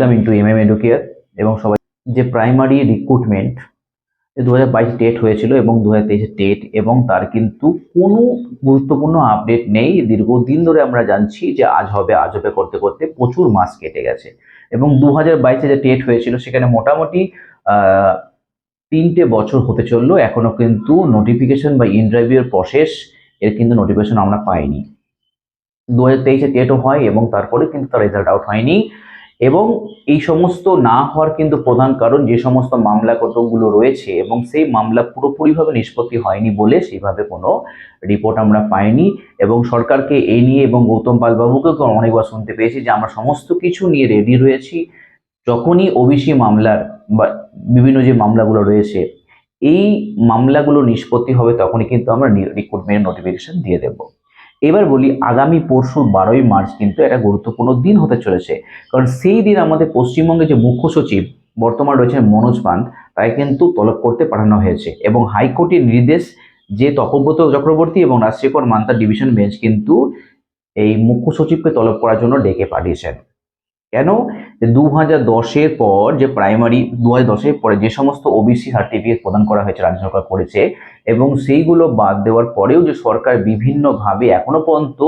Coming to M M Educare এবং সবাই যে প্রাইমারি রিক্রুটমেন্ট দু হাজার বাইশ টেট হয়েছিল এবং দু হাজার তেইশে টেট এবং তার কিন্তু কোনো গুরুত্বপূর্ণ আপডেট নেই। দীর্ঘদিন ধরে আমরা জানছি যে আজ হবে আজ হবে করতে করতে প্রচুর মাস কেটে গেছে এবং দু হাজার বাইশে যে টেট হয়েছিল সেখানে মোটামুটি তিনটে বছর হতে চলল। এখনও কিন্তু নোটিফিকেশন বা ইন্টারভিউর প্রসেস এর কিন্তু নোটিফিকেশন আমরা পাইনি। দু হাজার তেইশে টেটও হয় এবং তারপরে কিন্তু তার রেজাল্ট আউট হয়নি। এবং এই সমস্ত না হওয়ার কিন্তু প্রধান কারণ যে সমস্ত মামলা কতগুলো রয়েছে এবং সেই মামলা পুরোপুরিভাবে নিষ্পত্তি হয়নি বলে সেইভাবে কোনো রিপোর্ট আমরা পাইনি এবং সরকারকে এই নিয়ে এবং গৌতম পালবাবুকে অনেকবার শুনতে পেয়েছি যে আমরা সমস্ত কিছু নিয়ে রেডি রয়েছি। যখনই ওবিসি মামলার বা বিভিন্ন যে মামলাগুলো রয়েছে, এই মামলাগুলো নিষ্পত্তি হবে তখনই কিন্তু আমরা রিক্রুটমেন্ট নোটিফিকেশন দিয়ে দেব। এবার বলি আগামী পরশু বারোই মার্চ কিন্তু একটা গুরুত্বপূর্ণ দিন হতে চলেছে। কারণ সেই দিন আমাদের পশ্চিমবঙ্গে যে মুখ্য সচিব বর্তমান রয়েছেন মনোজ পান তাই কিন্তু তলব করতে পাঠানো হয়েছে এবং হাইকোর্টের নির্দেশ যে তপব্রত চক্রবর্তী এবং রাজশেখর মান্তার ডিভিশন বেঞ্চ কিন্তু এই মুখ্য সচিবকে তলব করার জন্য ডেকে পাঠিয়েছেন। কেন? দু হাজার দশের পর যে প্রাইমারি দু হাজার দশের পরে যে সমস্ত ওবিসি সার্টিফিকেট প্রদান করা হয়েছে, রাজ্য সরকার করেছে, এবং সেইগুলো বাদ দেওয়ার পরেও যে সরকার বিভিন্নভাবে এখনও পর্যন্ত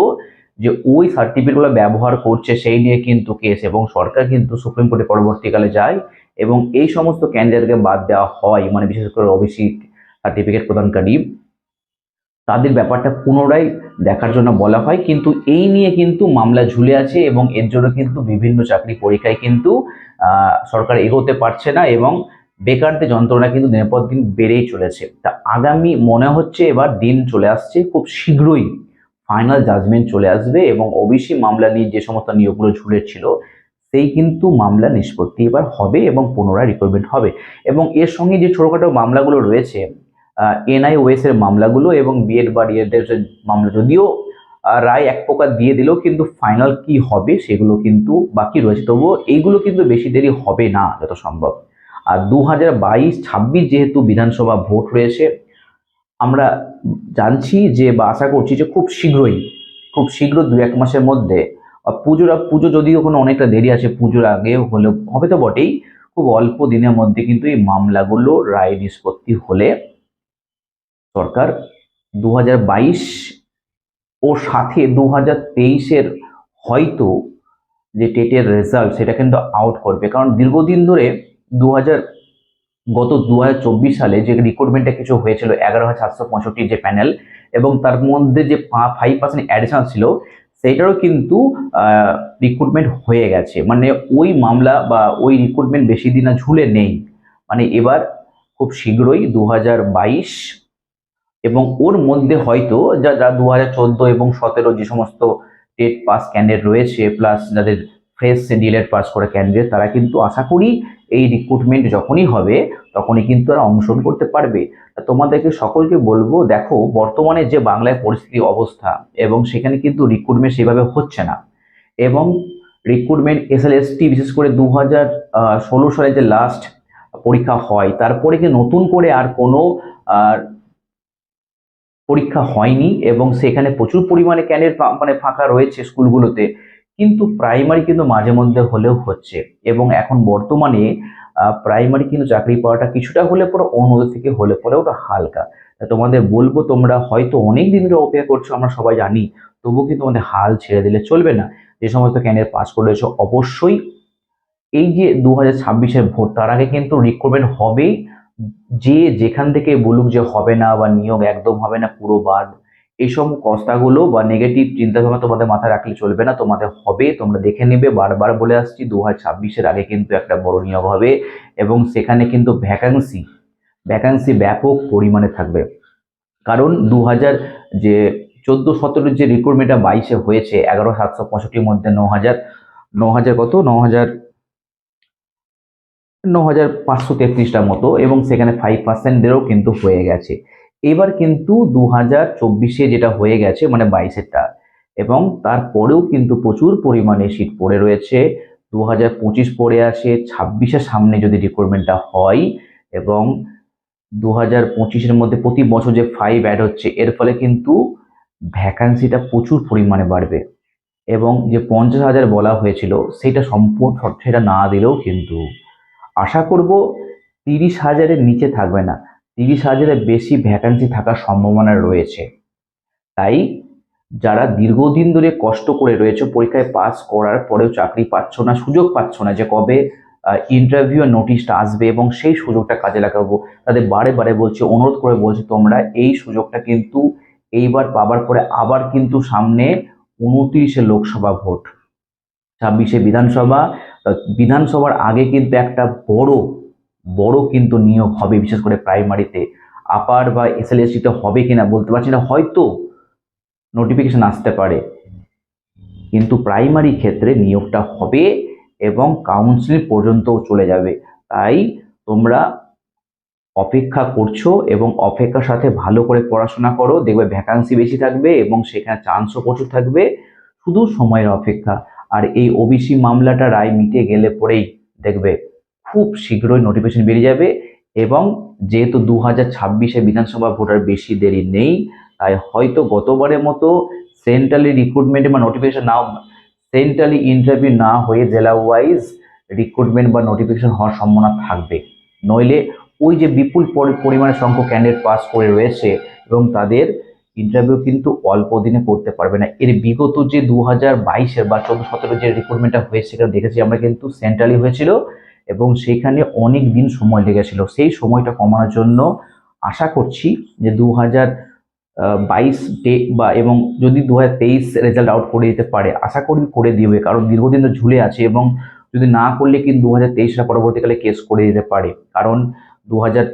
যে ওই সার্টিফিকেটগুলো ব্যবহার করছে, সেই নিয়ে কিন্তু কেস এবং সরকার কিন্তু সুপ্রিম কোর্টে পরবর্তীকালে যায়, এবং এই সমস্ত ক্যান্ডিডেটকে বাদ দেওয়া হয় মানে বিশেষ করে ওবিসি সার্টিফিকেট প্রদানকারী। তাদের ব্যাপারটা পুনরায় দেখার জন্য বলা হয়। কিন্তু এই নিয়ে কিন্তু মামলা ঝুলে আছে এবং এর জন্য কিন্তু বিভিন্ন চাকরি পরীক্ষায় কিন্তু সরকার এগোতে পারছে না এবং বেকারদের যন্ত্রণা কিন্তু দিনের পর দিন বেড়েই চলেছে। তা আগামী মনে হচ্ছে এবার দিন চলে আসছে, খুব শীঘ্রই ফাইনাল জাজমেন্ট চলে আসবে এবং ওবিসি মামলা নিয়ে যে সমস্ত নিয়োগগুলো ঝুলে ছিল সেই কিন্তু মামলা নিষ্পত্তি এবার হবে এবং পুনরায় রিক্রুটমেন্ট হবে। এবং এর সঙ্গে যে ছোটোখাটো মামলাগুলো রয়েছে এনআইওএস এর মামলাগুলো এবং বিএড বা ডিএড মামলা। যদিও রায় এক প্রকার দিয়ে দিলেও কিন্তু ফাইনাল কি হবে সেগুলো কিন্তু বাকি রয়েছে। তবুও এইগুলো কিন্তু বেশি দেরি হবে না যত সম্ভব আর দু হাজার বাইশ, ছাব্বিশ যেহেতু বিধানসভা ভোট রয়েছে, আমরা জানছি যে বা আশা করছি যে খুব শীঘ্রই, খুব শীঘ্র দু এক মাসের মধ্যে পুজোর পুজো যদিও কোনো অনেকটা দেরি আছে, পুজোর আগে হলেও হবে তো বটেই, খুব অল্প দিনের মধ্যে কিন্তু এই মামলাগুলো রায় নিষ্পত্তি হলে সরকার দু হাজার বাইশ ও সাথে দু হাজার তেইশের হয়তো যে টেটের রেজাল্ট সেটা কিন্তু আউট করবে। কারণ দীর্ঘদিন ধরে দু হাজার গত দু হাজার চব্বিশ সালে যে রিক্রুটমেন্টে কিছু হয়েছিল, এগারো হাজার সাতশো পঁয়ষট্টির যে প্যানেল এবং তার মধ্যে যে ফাইভ পার্সেন্ট অ্যাডিশন ছিল, সেইটারও কিন্তু রিক্রুটমেন্ট হয়ে গেছে। মানে ওই মামলা বা ওই রিক্রুটমেন্ট বেশি দিন ঝুলে নেই। মানে এবার খুব শীঘ্রই দু হাজার বাইশ এবং ওর মধ্যে হয়তো যা যা দু হাজার চোদ্দ এবং সতেরো যে সমস্ত টেট পাস ক্যান্ডিডেট রয়েছে প্লাস যাদের fresh D El Ed pass করা ক্যান্ডিডেট তারা কিন্তু আশা করি এই রিক্রুটমেন্ট যখনই হবে, তখনই কিন্তু তারা অংশগ্রহণ করতে পারবে। তোমাদেরকে সকলকে বলব, দেখো, বর্তমানে যে বাংলায় পরিস্থিতি অবস্থা এবং সেখানে কিন্তু রিক্রুটমেন্ট সেভাবে হচ্ছে না এবং রিক্রুটমেন্ট এসএলএসটি বিশেষ করে দু হাজার ষোলো সালে যে লাস্ট পরীক্ষা হয়, তারপরে কি নতুন করে আর কোনো পরীক্ষা হয়নি এবং সেখানে প্রচুর পরিমাণে ক্যানের মানে ফাঁকা রয়েছে স্কুলগুলোতে, কিন্তু প্রাইমারি কিন্তু মাঝে মধ্যে হলেও হচ্ছে এবং এখন বর্তমানে প্রাইমারি কিন্তু চাকরি পাওয়াটা কিছুটা হলে পরে অন্যদের থেকে হলে পরে ওটা হালকা। তোমাদের বলব তোমরা হয়তো অনেক দিন ধরে অপেক্ষা করছ, আমরা সবাই জানি, তবুও কিন্তু তোমাদের হাল ছেড়ে দিলে চলবে না? যে সমস্ত ক্যান্ডিডেট পাস করে রয়েছে, অবশ্যই এই যে দু হাজার ছাব্বিশের ভোট, তার আগে কিন্তু রিক্রুটমেন্ট হবেই যে যেখান থেকে বলুক যে হবে না বা নিয়োগ একদম হবে না, পুরো বাদ এইসব কথাগুলো বা নেগেটিভ চিন্তাভাবনা তোমাদের মাথায় রাখলে চলবে না, তোমাদের হবে, তোমরা দেখে নেবে। বারবার বলে আসছি দু হাজার আগে কিন্তু একটা বড় নিয়োগ হবে এবং সেখানে কিন্তু ভ্যাকান্সি ভ্যাকান্সি ব্যাপক পরিমাণে থাকবে। কারণ দু হাজার যে চোদ্দ সতেরোর যে রিক্রুটমেন্টটা বাইশে হয়েছে, এগারো সাতশো পঁয়ষট্টির মধ্যে ন হাজার ন হাজার কত? ন হাজার ন হাজার পাঁচশো তেত্রিশটার মতো এবং সেখানে ফাইভ পার্সেন্টেরও কিন্তু হয়ে গেছে। এবার কিন্তু দু হাজার চব্বিশে যেটা হয়ে গেছে মানে বাইশেরটা, এবং তারপরেও কিন্তু প্রচুর পরিমাণে সিট পড়ে রয়েছে। দু হাজার পঁচিশ পড়ে আসে ছাব্বিশের সামনে যদি রিক্রুটমেন্টটা হয়, এবং দু হাজার পঁচিশের মধ্যে প্রতি বছর যে ফাইভ অ্যাড হচ্ছে, এর ফলে কিন্তু ভ্যাকান্সিটা প্রচুর পরিমাণে বাড়বে। এবং যে পঞ্চাশ হাজার বলা হয়েছিল, সেটা সম্পূর্ণ, সেটা না দিলেও কিন্তু আশা করব তিরিশ হাজারের নিচে থাকবে না। তিরিশ হাজারের বেশি ভ্যাকান্সি থাকার সম্ভাবনা রয়েছে। তাই যারা দীর্ঘদিন ধরে কষ্ট করে রয়েছে, পরীক্ষায় পাস করার পরেও চাকরি পাচ্ছ না, সুযোগ পাচ্ছ না যে কবে ইন্টারভিউ নোটিশটা আসবে এবং সেই সুযোগটা কাজে লাগাবো, তাদের বারে বারে বলছে, অনুরোধ করে বলছে, তোমরা এই সুযোগটা কিন্তু এইবার পাবার পরে আবার কিন্তু সামনে উনত্রিশে লোকসভা ভোট, ছাব্বিশে বিধানসভা বিধানসভার আগে কিন্তু একটা বড় বড় কিন্তু নিয়োগ হবে, বিশেষ করে প্রাইমারিতে। আপার বা এসএলএসটিতে হবে কিনা বলতে পারছি না, হয়তো নোটিফিকেশন আসতে পারে। কিন্তু প্রাইমারি ক্ষেত্রে নিয়োগটা হবে এবং কাউন্সিল পর্যন্তও চলে যাবে। তাই তোমরা অপেক্ষা করছ এবং অপেক্ষার সাথে ভালো করে পড়াশোনা করো, দেখবে ভ্যাকান্সি বেশি থাকবে এবং সেখানে চান্সও প্রচুর থাকবে। শুধু সময়ের অপেক্ষা। আর এই ওবিসি মামলাটা রায় মিটে গেলে পরেই দেখবে খুব শীঘ্রই নোটিফিকেশন বেরিয়ে যাবে এবং যেহেতু দু হাজার ছাব্বিশে বিধানসভা ভোটার বেশি দেরি নেই, তাই হয়তো গতবারের মতো সেন্ট্রালি রিক্রুটমেন্ট বা নোটিফিকেশন নাও সেন্ট্রালি ইন্টারভিউ না হয়ে জেলা ওয়াইজ রিক্রুটমেন্ট বা নোটিফিকেশন হওয়ার সম্ভাবনা থাকবে। নইলে ওই যে বিপুল পরি- পরিমাণে সংখ্যক ক্যান্ডিডেট পাস করে রয়েছে এবং তাদের ইন্টারভিউ কিন্তু অল্প দিনে করতে পারবে না। এর বিগত যে দু হাজার বাইশের বা চোদ্দ সতেরো যে রিক্রুটমেন্টটা হয়েছে সেটা দেখেছি, আমরা কিন্তু সেন্ট্রালি হয়েছিল এবং সেখানে অনেক দিন সময় লেগেছিল। সেই সময়টা কমানোর জন্য আশা করছি যে দু হাজার বাইশ ডে বা এবং যদি দু হাজার তেইশ রেজাল্ট আউট করে দিতে পারে, আশা করি করে দিবে, কারণ দীর্ঘদিন তো ঝুলে আছে এবং যদি না করলে কিন্তু দু হাজার তেইশটা পরবর্তীকালে কেস করে দিতে পারে। কারণ দু হাজার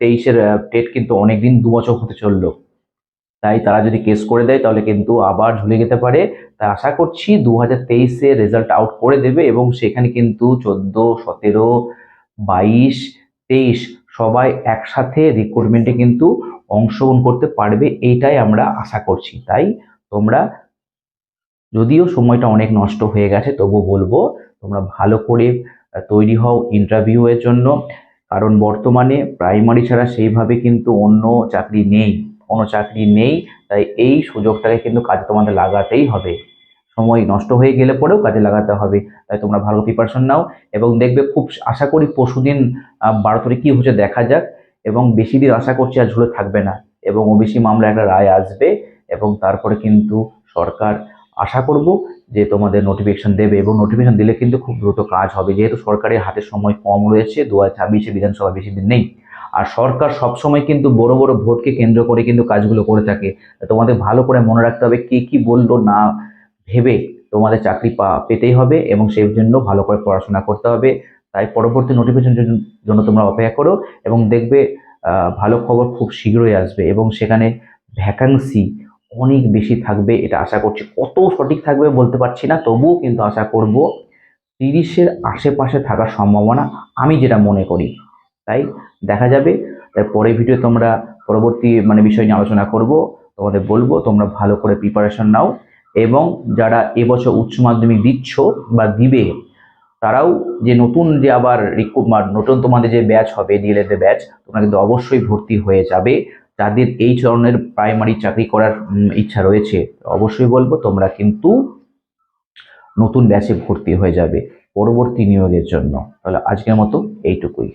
তেইশের ডেট কিন্তু অনেক দিন দু বছর হতে চলল। তাই তারা যদি কেস করে দেয়, তাহলে কিন্তু আবার ঝুলে যেতে পারে। তাই আশা করছি দু হাজার তেইশে রেজাল্ট আউট করে দেবে এবং সেখানে কিন্তু চোদ্দ, সতেরো, বাইশ, তেইশ সবাই একসাথে রিক্রুটমেন্টে কিন্তু অংশগ্রহণ করতে পারবে, এইটাই আমরা আশা করছি। তাই তোমরা, যদিও সময়টা অনেক নষ্ট হয়ে গেছে তবু বলব, তোমরা ভালো করে তৈরি হও ইন্টারভিউয়ের জন্য। কারণ বর্তমানে প্রাইমারি ছাড়া সেইভাবে কিন্তু অন্য চাকরি নেই। কোনো চাকরি নেই, তাই এই সুযোগটাকে কিন্তু কাজে তোমাদের লাগাতেই হবে। সময় নষ্ট হয়ে গেলে পরেও কাজে লাগাতে হবে, তাই তোমরা ভালো প্রিপারেশন নাও এবং দেখবে খুব আশা করি পরশুদিন বারো তারিখ কী হচ্ছে দেখা যাক এবং বেশি দিন আশা করছি আর ঝুলে থাকবে না এবং ওবিসি মামলা একটা রায় আসবে এবং তারপরে কিন্তু সরকার আশা করব যে তোমাদের নোটিফিকেশন দেবে এবং নোটিফিকেশন দিলে কিন্তু খুব দ্রুত কাজ হবে। যেহেতু সরকারের হাতে সময় কম রয়েছে, দু হাজার ছাব্বিশে বিধানসভা বেশি দিন নেই আর সরকার সবসময় কিন্তু বড় বড় ভোটকে কেন্দ্র করে কিন্তু কাজগুলো করে থাকে। তোমাদের ভালো করে মনে রাখতে হবে কে, কি বলল না ভেবে তোমাদের চাকরি পা, পেতেই হবে এবং সেই জন্য ভালো করে পড়াশোনা করতে হবে। তাই পরবর্তী নোটিফিকেশন জন্য তোমরা অপেক্ষা করো এবং দেখবে ভালো খবর খুব শীঘ্রই আসবে এবং সেখানে ভ্যাকান্সি অনেক বেশি থাকবে এটা আশা করছি। কত সঠিক থাকবে বলতে পারছি না, তবুও কিন্তু আশা করব, তিরিশের আশেপাশে থাকার সম্ভাবনা আমি যেটা মনে করি। তাই দেখা যাবে। তাই পরের ভিডিও তোমরা পরবর্তী মানে বিষয় নিয়ে আলোচনা করব। তোমাদের বলব, তোমরা ভালো করে প্রিপারেশন নাও এবং যারা এবছর উচ্চ মাধ্যমিক দিচ্ছ বা দিবে, তারাও যে নতুন যে আবার নতুন তোমাদের যে ব্যাচ হবে ডিএলএড ব্যাচ তোমরা কিন্তু অবশ্যই ভর্তি হয়ে যাবে। যাদের এই ধরনের প্রাইমারি চাকরি করার ইচ্ছা রয়েছে, অবশ্যই বলব, তোমরা কিন্তু নতুন ব্যাচে ভর্তি হয়ে যাবে পরবর্তী নিয়োগের জন্য। তাহলে আজকের মতো এইটুকুই।